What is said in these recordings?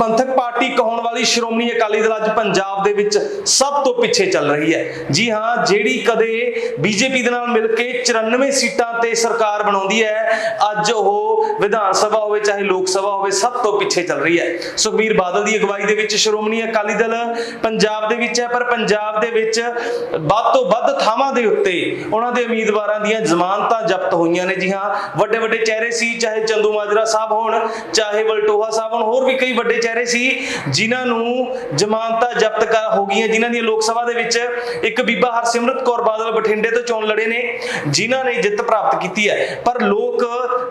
ਪੰਥਕ ਪਾਰਟੀ ਕਹਾਉਣ ਵਾਲੀ ਸ਼੍ਰੋਮਣੀ ਅਕਾਲੀ ਦਲ ਅੱਜ ਪੰਜਾਬ ਦੇ ਵਿੱਚ ਸਭ ਤੋਂ ਪਿੱਛੇ ਚੱਲ ਰਹੀ ਹੈ। ਜੀ ਹਾਂ, ਜਿਹੜੀ ਕਦੇ ਬੀਜੇਪੀ ਦੇ ਨਾਲ ਮਿਲ ਕੇ 94 ਸੀਟਾਂ ਤੇ ਸਰਕਾਰ ਬਣਾਉਂਦੀ ਹੈ, ਅੱਜ ਉਹ ਵਿਧਾਨ ਸਭਾ ਹੋਵੇ, ਚਾਹੇ ਲੋਕ ਸਭਾ ਹੋਵੇ, ਸਭ ਤੋਂ ਪਿੱਛੇ ਚੱਲ ਰਹੀ ਹੈ। ਸੁਖਬੀਰ ਬਾਦਲ ਦੀ ਅਗਵਾਈ ਦੇ ਵਿੱਚ ਸ਼੍ਰੋਮਣੀ ਅਕਾਲੀ ਦਲ ਪੰਜਾਬ ਦੇ ਵਿੱਚ ਹੈ, ਪਰ ਪੰਜਾਬ ਦੇ ਵਿੱਚ ਵੱਧ ਤੋਂ ਵੱਧ ਥਾਵਾਂ ਦੇ ਉੱਤੇ ਉਹਨਾਂ ਦੇ ਉਮੀਦਵਾਰਾਂ ਦੀਆਂ ਜ਼ਮਾਨਤਾਂ ਜ਼ਬਤ ਹੋਈਆਂ ਨੇ। ਜੀ ਹਾਂ ਵੱਡੇ ਵੱਡੇ ਚਿਹਰੇ ਸੀ, ਚਾਹੇ ਚੰਦੂ ਮਾਜਰਾ ਸਾਹਿਬ ਹੋਣ, ਚਾਹੇ ਬਲਟੋਹਾ ਸਾਹਿਬ ਹੋਣ, ਹੋਰ ਵੀ ਕਈ ਵੱਡੇ ਚਿਹਰੇ ਸੀ, ਜਿਨ੍ਹਾਂ ਨੂੰ ਜ਼ਮਾਨਤਾਂ ਜ਼ਬਤ ਕਰ ਹੋ ਗਈਆਂ, ਜਿਨ੍ਹਾਂ ਦੀ ਲੋਕ ਸਭਾ ਦੇ ਵਿੱਚ ਇੱਕ ਬੀਬਾ ਹਰਸਿਮਰਤ ਕੌਰ ਬਾਦਲ ਬਠਿੰਡੇ ਤੋਂ ਚੋਣ ਲੜੇ ਨੇ, ਜਿਨ੍ਹਾਂ ਨੇ ਜਿੱਤ ਪ੍ਰਾਪਤ ਕੀਤੀ ਹੈ। ਪਰ ਲੋਕ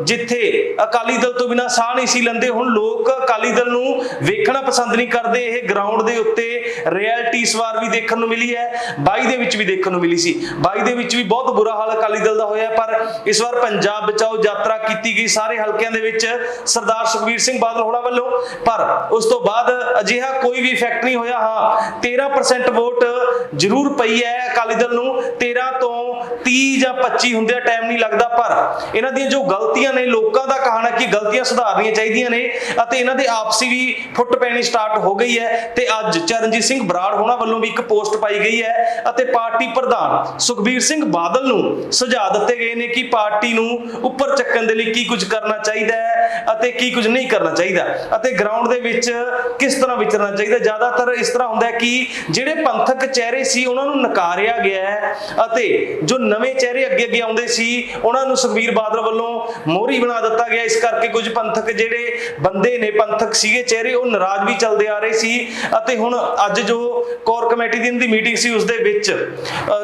ਜਿੱਥੇ ਅਕਾਲੀ ਦਲ ਤੋਂ ਬਿਨਾਂ ਸਾਹ ਨਹੀਂ ਸੀ ਲੈਂਦੇ, ਹੁਣ ਲੋਕ ਅਕਾਲੀ ਦਲ ਨੂੰ ਵੇਖਣਾ ਪਸੰਦ ਨਹੀਂ ਕਰਦੇ। ਇਹ ਗਰਾਊਂਡ ਦੇ ਉੱਤੇ ਰਿਐਲਿਟੀ ਇਸ ਵਾਰ ਵੀ ਦੇਖਣ ਨੂੰ ਮਿਲੀ ਹੈ 22 ਦੇ ਵਿੱਚ ਵੀ ਦੇਖਣ ਨੂੰ ਮਿਲੀ ਸੀ। 22 ਦੇ ਵਿੱਚ ਵੀ ਬਹੁਤ ਬੁਰਾ ਹਾਲ ਅਕਾਲੀ ਦਲ ਦਾ ਹੋਇਆ, ਪਰ ਇਸ ਵਾਰ ਪੰਜਾਬ ਬਚਾਓ ਯਾਤਰਾ ਕੀਤੀ ਗਈ। ਸਾਰੇ ਹਲਕਿਆਂ ਦੇ ਵਿੱਚ ਸਰਦਾਰ ਸੁਖਬੀਰ ਸਿੰਘ ਬਾਦਲ ਹੋਣਾ ਵੱਲੋਂ, ਪਰ ਉਸ ਤੋਂ ਬਾਅਦ ਅਜਿਹਾ ਕੋਈ ਵੀ ਇਫੈਕਟ ਨਹੀਂ ਹੋਇਆ। ਹਾਂ 13% ਵੋਟ ਜ਼ਰੂਰ ਪਈ ਹੈ ਅਕਾਲੀ ਦਲ ਨੂੰ। 13 ਤੋਂ 30 ਜਾਂ 25 ਹੁੰਦਿਆਂ ਟਾਈਮ ਨਹੀਂ ਲੱਗਦਾ, ਪਰ ਇਹਨਾਂ ਦੀਆਂ ਜੋ ਗਲਤੀਆਂ ਨੇ, ਲੋਕਾਂ ਦਾ ਕਹਾਣਾ ਕਿ ਗਲਤੀਆਂ ਸੁਧਾਰਨੀਆਂ ਚਾਹੀਦੀਆਂ ਨੇ ਅਤੇ ਇਹਨਾਂ ਦੇ ਆਪਸੀ ਵੀ ਫੁੱਟ ਪੈਣੀ ਸਟਾਰਟ ਹੋ ਗਈ ਹੈ ਤੇ ਅੱਜ ਚਰਨਜੀਤ ਸਿੰਘ ਬਰਾੜ ਹੋਣਾ ਵੱਲੋਂ ਵੀ ਇੱਕ ਪੋਸਟ ਪਾਈ ਗਈ ਹੈ ਅਤੇ ਪਾਰਟੀ ਪ੍ਰਧਾਨ ਸੁਖਬੀਰ ਸਿੰਘ ਬਾਦਲ ਨੂੰ ਸੁਝਾਅ ਦਿੱਤੇ ਗਏ ਨੇ ਕਿ ਪਾਰਟੀ ਨੂੰ ਉੱਪਰ ਚੱਕਣ ਦੇ ਲਈ ਕੀ ਕੁਝ ਕਰਨਾ ਚਾਹੀਦਾ ਹੈ ਅਤੇ ਕੀ ਕੁਝ ਨਹੀਂ ਕਰਨਾ ਚਾਹੀਦਾ ਅਤੇ ਗਰਾਊਂਡ ਦੇ ਵਿੱਚ ਕਿਸ ਤਰ੍ਹਾਂ ਵਿਚਰਨਾ ਚਾਹੀਦਾ। ਜ਼ਿਆਦਾਤਰ ਇਸ ਤਰ੍ਹਾਂ ਹੁੰਦਾ ਹੈ ਕਿ ਜਿਹੜੇ ਪੰਥਕ ਚਿਹਰੇ ਸੀ, ਉਹਨਾਂ ਨੂੰ ਨਕਾਰਿਆ ਗਿਆ ਹੈ ਅਤੇ ਜੋ ਨਵੇਂ ਚਿਹਰੇ ਅੱਗੇ ਅੱਗੇ ਆਉਂਦੇ ਸੀ। ਉਹਨਾਂ ਨੂੰ ਸੁਖਬੀਰ ਬਾਦਲ ਵੱਲੋਂ ਮੋਹਰੀ ਬਣਾ ਦਿੱਤਾ ਗਿਆ। ਇਸ ਕਰਕੇ ਕੁਝ ਪੰਥਕ ਜਿਹੜੇ ਬੰਦੇ ਨੇ ਪੰਥਕ ਸੀਗੇ ਚਿਹਰੇ ਉਹ ਨਾਰਾਜ਼ ਵੀ ਚੱਲਦੇ ਆ ਰਹੇ ਸੀ। ਅਤੇ ਹੁਣ ਅੱਜ ਜੋ ਕੋਰ ਕਮੇਟੀ ਦੀ ਦੀ ਮੀਟਿੰਗ ਸੀ ਉਸ ਦੇ ਵਿੱਚ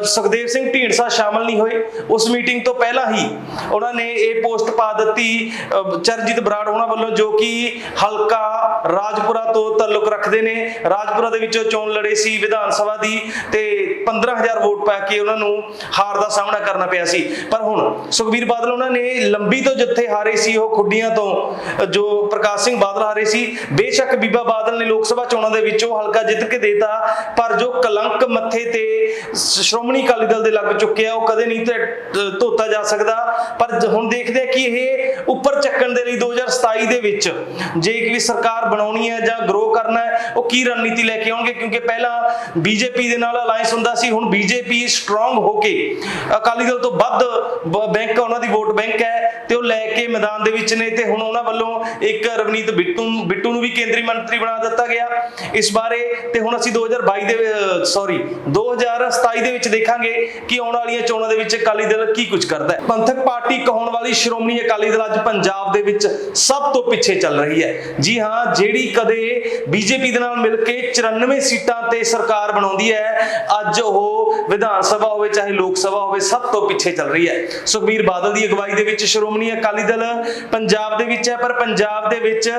ਸੁਖਦੇਵ ਸਿੰਘ ਢੀਂਡਸਾ ਸ਼ਾਮਲ ਨਹੀਂ ਹੋਏ। ਉਸ ਮੀਟਿੰਗ ਤੋਂ ਪਹਿਲਾਂ ਹੀ ਉਹਨਾਂ ਨੇ ਇਹ ਪੋਸਟ ਪਾ ਦਿੱਤੀ। ਅ, ਚਰਨਜੀਤ ਬਰਾੜ ਉਹਨਾਂ ਵੱਲੋਂ ਜੋ ਕਿ ਹਲਕਾ ਰਾਜਪੁਰਾ ਤੋਂ ਤਾਲੁਕ ਰੱਖਦੇ ਨੇ। ਰਾਜਪੁਰਾ ਦੇ ਵਿੱਚੋਂ ਚੋਣ ਲੜੇ ਸੀ ਵਿਧਾਨ ਸਭਾ ਦੀ। ਤੇ 15000 ਵੋਟ ਪਾ ਕੇ ਉਹਨਾਂ ਨੂੰ ਹਾਰ ਦਾ ਸਾਹਮਣਾ ਕਰਨਾ ਪਿਆ ਸੀ। ਪਰ ਹੁਣ ਸੁਖਬੀਰ ਬਾਦਲ ਉਹਨਾਂ ਨੇ ਲੰਬੀ ਤੋਂ ਜਿੱਥੇ ਹਾਰੇ ਸੀ, ਉਹ ਖੁੱਡੀਆਂ ਤੋਂ ਜੋ ਪ੍ਰਕਾਸ਼ ਸਿੰਘ ਬਾਦਲ ਹਾਰੇ ਸੀ, ਬੇਸ਼ੱਕ ਬੀਬਾ ਬਾਦਲ ਨੇ ਲੋਕ ਸਭਾ ਚੋਣਾਂ ਦੇ ਵਿੱਚ ਉਹ ਹਲਕਾ ਜਿੱਤ ਕੇ ਦੇਤਾ, ਪਰ ਜੋ ਕਲੰਕ ਮੱਥੇ ਤੇ ਸ਼੍ਰੋਮਣੀ ਅਕਾਲੀ ਦਲ ਦੇ ਲੱਗ ਚੁੱਕਿਆ, ਉਹ ਕਦੇ ਨਹੀਂ ਤੇ ਧੋਤਾ ਜਾ ਸਕਦਾ। ਪਰ ਹੁਣ ਦੇਖਦੇ ਆ ਕਿ ਇਹ ਉੱਪਰ ਚੱਕਣ ਦੇ ਲਈ 2027 ਦੇ ਵਿੱਚ ਜੇ ਕਿ ਸਰਕਾਰ ਬਣਾਉਣੀ ਹੈ ਜਾਂ ਗਰੋ ਕਰਨਾ ਹੈ, ਉਹ ਕੀ ਰਣਨੀਤੀ ਲੈ ਕੇ ਆਉਣਗੇ? ਕਿਉਂਕਿ ਪਹਿਲਾਂ ਬੀਜੇਪੀ ਦੇ ਨਾਲ ਅਲਾਈਅੰਸ ਹੁੰਦਾ ਸੀ, ਹੁਣ ਬੀਜੇਪੀ ਸਟਰੋਂਗ ਹੋ ਕੇ ਅਕਾਲੀ ਦਲ ਤੋਂ ਵੱਧ ਬੈਂਕ ਉਹਨਾਂ ਦੀ ਵੋਟ ਬੈਂਕ ਹੈ ਤੇ ਉਹ ਲੈ ਕੇ ਮੈਦਾਨ ਦੇ ਵਿੱਚ ਨੇ ਤੇ ਹੁਣ ਉਹਨਾਂ ਵੱਲੋਂ ਇੱਕ ਰਵਨੀਤ ਬਿੱਟੂ ਬਿੱਟੂ ਨੂੰ ਵੀ ਕੇਂਦਰੀ ਮੰਤਰੀ ਬਣਾ ਦਿੱਤਾ ਗਿਆ ਇਸ ਬਾਰੇ ਤੇ ਹੁਣ ਅਸੀਂ 2022 ਦੇ ਸੌਰੀ 2027 ਦੇ ਵਿੱਚ ਦੇਖਾਂਗੇ ਕਿ ਆਉਣ ਵਾਲੀਆਂ ਚੋਣਾਂ ਦੇ ਵਿੱਚ ਅਕਾਲੀ ਦਲ ਕੀ ਕੁਝ ਕਰਦਾ ਹੈ। ਪੰਥਕ ਪਾਰਟੀ ਕਹਾਉਣ ਵਾਲੀ ਸ਼੍ਰੋਮਣੀ ਅਕਾਲੀ ਦਲ ਅੱਜ ਪੰਜਾਬ ਦੇ ਵਿੱਚ ਸਭ ਤੋਂ ਪਿੱਛੇ ਚੱਲ ਰਹੀ ਹੈ। ਜੀ ਹਾਂ, ਜਿਹੜੀ ਕਦੇ ਬੀਜੇਪੀ ਦੇ ਨਾਲ ਮਿਲ ਕੇ 94 ਸੀਟਾਂ ਤੇ ਸਰਕਾਰ ਬਣਾਉਂਦੀ ਹੈ, ਅੱਜ ਉਹ ਵਿਧਾਨ ਸਭਾ ਹੋਵੇ, ਚਾਹੇ ਲੋਕ ਸਭਾ ਹੋਵੇ ਸਭ ਤੋਂ ਪਿੱਛੇ ਚੱਲ ਰਹੀ ਹੈ। ਸੁਖਬੀਰ ਬਾਦਲ ਦੀ ਅਗਵਾਈ ਦੇ ਵਿੱਚ ਸ਼੍ਰੋਮਣੀ ਅਕਾਲੀ ਦਲ ਪੰਜਾਬ ਦੇ ਵਿੱਚ ਹੈ, ਪਰ ਪੰਜਾਬ ਦੇ ਵਿੱਚ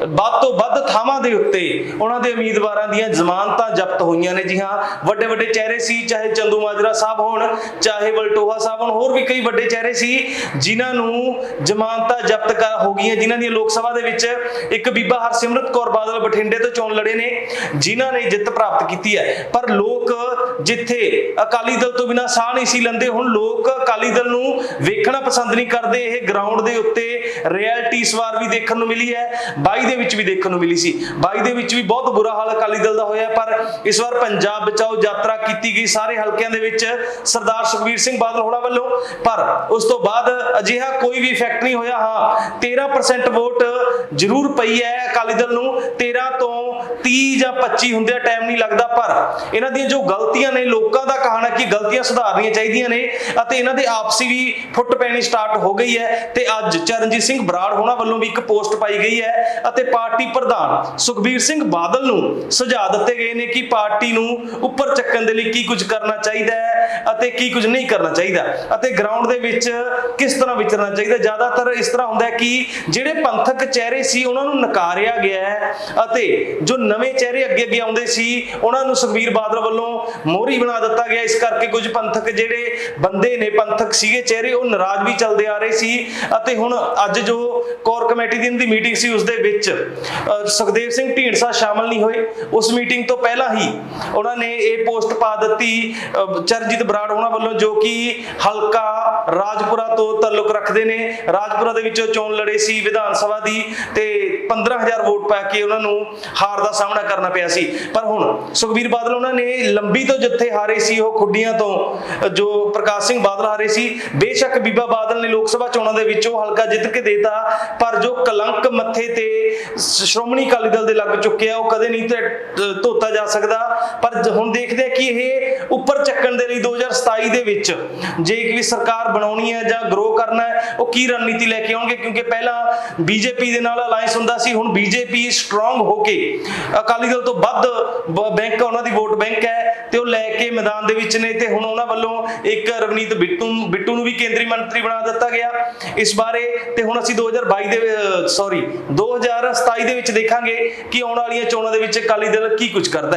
ਵੱਧ ਤੋਂ ਵੱਧ ਥਾਵਾਂ ਦੇ ਉੱਤੇ ਉਹਨਾਂ ਦੇ ਉਮੀਦਵਾਰਾਂ ਦੀਆਂ ਜ਼ਮਾਨਤਾਂ ਜ਼ਬਤ ਹੋਈਆਂ ਨੇ। ਜੀ ਹਾਂ ਵੱਡੇ ਵੱਡੇ ਚਿਹਰੇ ਸੀ, ਚਾਹੇ ਚੰਦੂ ਮਾਜਰਾ ਸਾਹਿਬ ਹੋਣ, ਚਾਹੇ ਵਲਟੋਹਾ ਸਾਹਿਬ ਹੋਣ, ਹੋਰ ਵੀ ਕਈ ਵੱਡੇ ਚਿਹਰੇ ਸੀ, ਜਿਨ੍ਹਾਂ ਨੂੰ ਜ਼ਮਾਨਤਾਂ ਜ਼ਬਤ ਕਰ ਹੋ ਗਈਆਂ। ਜਿਨ੍ਹਾਂ ਦੀ ਲੋਕ ਸਭਾ ਦੇ ਵਿੱਚ ਇੱਕ ਬੀਬਾ ਹਰਸਿਮਰਤ ਕੌਰ ਬਾਦਲ ਬਠਿੰਡੇ ਤੋਂ ਚੋਣ ਲੜੇ ਨੇ, ਜਿਨ੍ਹਾਂ ਨੇ ਜਿੱਤ ਪ੍ਰਾਪਤ ਕੀਤੀ ਹੈ। ਪਰ ਲੋਕ ਜਿੱਥੇ ਅਕਾਲੀ ਦਲ ਤੋਂ ਬਿਨਾਂ ਸਾਹ ਨਹੀਂ ਸੀ ਲੈਂਦੇ ਹੁਣ ਲੋਕ ਅਕਾਲੀ ਦਲ ਨੂੰ ਵੇਖਣਾ ਪਸੰਦ ਨਹੀਂ ਕਰਦੇ, ਇਹ ਗਰਾਊਂਡ ਦੇ ਉੱਤੇ ਰਿਐਲਿਟੀ ਇਸ ਵਾਰ ਵੀ ਦੇਖਣ ਨੂੰ ਮਿਲੀ ਹੈ 22 ਦੇ ਵਿੱਚ ਵੀ ਦੇਖਣ ਨੂੰ ਮਿਲੀ ਸੀ। 22 ਦੇ ਵਿੱਚ ਵੀ ਬਹੁਤ ਬੁਰਾ ਹਾਲ ਅਕਾਲੀ ਦਲ ਦਾ ਹੋਇਆ, ਪਰ ਇਸ ਵਾਰ ਪੰਜਾਬ ਬਚਾਓ ਯਾਤਰਾ ਕੀਤੀ ਗਈ ਸਾਰੇ ਹਲਕਿਆਂ ਦੇ ਵਿੱਚ ਸਰਦਾਰ ਸੁਖਬੀਰ ਸਿੰਘ ਬਾਦਲ ਹੋਣਾ ਵੱਲੋਂ। ਪਰ ਉਸ ਤੋਂ ਬਾਅਦ ਅਜਿਹਾ ਕੋਈ ਵੀ ਇਫੈਕਟ ਨਹੀਂ ਹੋਇਆ, ਹਾਂ 13% ਵੋਟ ਜ਼ਰੂਰ ਪਈ ਹੈ ਅਕਾਲੀ ਦਲ ਨੂੰ। 13 ਤੋਂ 30 ਜਾਂ 25 ਹੁੰਦਿਆਂ ਟਾਈਮ ਨਹੀਂ ਲੱਗਦਾ, ਪਰ ਇਹਨਾਂ ਦੀਆਂ ਜੋ ਗਲਤੀਆਂ ਨੇ, ਲੋਕਾਂ ਦਾ ਕਹਾਣਾ ਕਿ ਗਲਤੀਆਂ ਸੁਧਾਰਨੀਆਂ ਚਾਹੀਦੀਆਂ ਨੇ, ਅਤੇ ਇਹਨਾਂ ਦੇ ਆਪਸੀ ਵੀ ਫੁੱਟ ਪੈਣੀ ਸਟਾਰਟ ਹੋ ਗਈ ਹੈ, ਤੇ ਅੱਜ ਚਰਨਜੀਤ ਸਿੰਘ ਬਰਾੜ ਹੋਣਾ ਵੱਲੋਂ ਵੀ ਇੱਕ ਪੋਸਟ ਪਾਈ ਗਈ ਹੈ, ਅਤੇ ਪਾਰਟੀ ਪ੍ਰਧਾਨ ਸੁਖਬੀਰ ਸਿੰਘ ਬਾਦਲ ਨੂੰ ਸੁਝਾਅ ਦਿੱਤੇ ਗਏ ਨੇ ਕਿ ਪਾਰਟੀ ਨੂੰ ਉੱਪਰ ਚੱਕਣ ਦੇ ਲਈ ਕੀ ਕੁਝ ਕਰਨਾ ਚਾਹੀਦਾ ਹੈ, ਅਤੇ ਕੀ ਕੁਝ ਨਹੀਂ ਕਰਨਾ ਚਾਹੀਦਾ, ਅਤੇ ਗਰਾਊਂਡ ਦੇ ਵਿੱਚ ਕਿਸ ਤਰ੍ਹਾਂ ਵਿਚਰਨਾ ਚਾਹੀਦਾ। ਜ਼ਿਆਦਾਤਰ ਇਸ ਤਰ੍ਹਾਂ ਹੁੰਦਾ ਹੈ ਕਿ ਜਿਹੜੇ ਪੰਥਕ ਚਿਹਰੇ ਸੀ, ਉਹਨਾਂ ਨੂੰ ਨਕਾਰਿਆ ਗਿਆ ਹੈ, ਅਤੇ ਜੋ ਨਵੇਂ ਚਿਹਰੇ ਅੱਗੇ ਅੱਗੇ ਆਉਂਦੇ ਸੀ ਉਹਨਾਂ ਨੂੰ ਸੁਖਬੀਰ ਬਾਦਲ ਵੱਲੋਂ ਮੋਹਰੀ ਬਣਾ ਦਿੱਤਾ ਗਿਆ। ਇਸ ਕਰਕੇ ਕੁਝ ਪੰਥਕ ਜਿਹੜੇ ਬੰਦੇ ਨੇ ਪੰਥਕ ਸੀਗੇ ਚਿਹਰੇ ਉਹ ਨਾਰਾਜ਼ ਵੀ ਚੱਲਦੇ ਆ ਰਹੇ ਸੀ। ਅਤੇ ਹੁਣ ਅੱਜ ਜੋ ਕੋਰ ਕਮੇਟੀ ਦੀ ਦੀ ਮੀਟਿੰਗ ਸੀ ਉਸ ਦੇ ਵਿੱਚ ਸੁਖਦੇਵ ਸਿੰਘ ਢੀਂਡਸਾ ਸ਼ਾਮਲ ਨਹੀਂ ਹੋਏ। ਉਸ ਮੀਟਿੰਗ ਤੋਂ ਪਹਿਲਾਂ ਹੀ ਉਹਨਾਂ ਨੇ ਇਹ ਪੋਸਟ ਪਾ ਦਿੱਤੀ ਅ, ਚਰਨਜੀਤ ਬਰਾੜ ਉਹਨਾਂ ਵੱਲੋਂ ਜੋ ਕਿ ਹਲਕਾ ਰਾਜਪੁਰਾ ਤੋਂ ਤਾਲੁਕ ਰੱਖਦੇ ਨੇ। ਰਾਜਪੁਰਾ ਦੇ ਵਿੱਚੋਂ ਚੋਣ ਲੜੇ ਸੀ ਵਿਧਾਨ ਸਭਾ ਦੀ ਤੇ 15000 ਵੋਟ ਪਾ ਕੇ ਉਹਨਾਂ ਨੂੰ ਹਾਰ ਦਾ ਸਾਹਮਣਾ ਕਰਨਾ ਪਿਆ ਸੀ। ਪਰ ਹੁਣ ਸੁਖਬੀਰ ਬਾਦਲ ਉਹਨਾਂ ਨੇ ਲੰਬੀ ਤੋਂ ਜਿੱਥੇ ਹਾਰੇ ਸੀ, ਉਹ ਖੁੱਡੀਆਂ ਤੋਂ ਜੋ ਪ੍ਰਕਾਸ਼ ਸਿੰਘ ਬਾਦਲ ਹਾਰੇ ਸੀ, ਬੇਸ਼ੱਕ ਬੀਬਾ ਬਾਦਲ ਨੇ ਲੋਕ ਸਭਾ ਚੋਣਾਂ ਦੇ ਵਿੱਚ ਉਹ ਹਲਕਾ ਜਿੱਤ ਕੇ ਦੇਤਾ, ਪਰ ਜੋ ਕਲੰਕ ਮੱਥੇ ਤੇ ਸ਼੍ਰੋਮਣੀ ਅਕਾਲੀ ਦਲ ਦੇ ਲੱਗ ਚੁੱਕਿਆ, ਉਹ ਕਦੇ ਨਹੀਂ ਧੋਤਾ ਜਾ ਸਕਦਾ। ਪਰ ਹੁਣ ਦੇਖਦੇ ਆ ਕਿ ਇਹ ਉੱਪਰ ਚੱਕਣ ਦੇ ਲਈ 2027 ਦੇ ਵਿੱਚ ਜੇ ਕਿ ਸਰਕਾਰ ਬਣਾਉਣੀ ਹੈ ਜਾਂ ਗਰੋ ਕਰਨਾ ਹੈ, ਉਹ ਕੀ ਰਣਨੀਤੀ ਲੈ ਕੇ ਆਉਣਗੇ? ਕਿਉਂਕਿ ਪਹਿਲਾਂ ਬੀਜੇਪੀ ਦੇ ਨਾਲ ਅਲਾਈਅੰਸ ਹੁੰਦਾ ਸੀ, ਹੁਣ ਬੀਜੇਪੀ ਸਟਰੋਂਗ ਹੋ ਕੇ ਅਕਾਲੀ ਦਲ ਤੋਂ ਵੱਧ ਬ- ਬੈਂਕ ਉਹਨਾਂ ਦੀ ਵੋਟ ਬੈਂਕ ਹੈ ਤੇ ਉਹ ਲੈ ਕੇ ਮੈਦਾਨ ਦੇ ਵਿੱਚ ਨੇ ਤੇ ਹੁਣ ਉਹਨਾਂ ਵੱਲੋਂ ਇੱਕ ਰਵਨੀਤ ਬਿੱਟੂ ਬਿੱਟੂ ਨੂੰ ਵੀ ਕੇਂਦਰੀ ਮੰਤਰੀ ਬਣਾ ਦਿੱਤਾ ਗਿਆ ਇਸ ਬਾਰੇ ਤੇ ਹੁਣ ਅਸੀਂ 2022 ਦੇ ਸੌਰੀ 2027 ਦੇ ਵਿੱਚ ਦੇਖਾਂਗੇ ਕਿ ਆਉਣ ਵਾਲੀਆਂ ਚੋਣਾਂ ਦੇ ਵਿੱਚ ਅਕਾਲੀ ਦਲ ਕੀ ਕੁਝ ਕਰਦਾ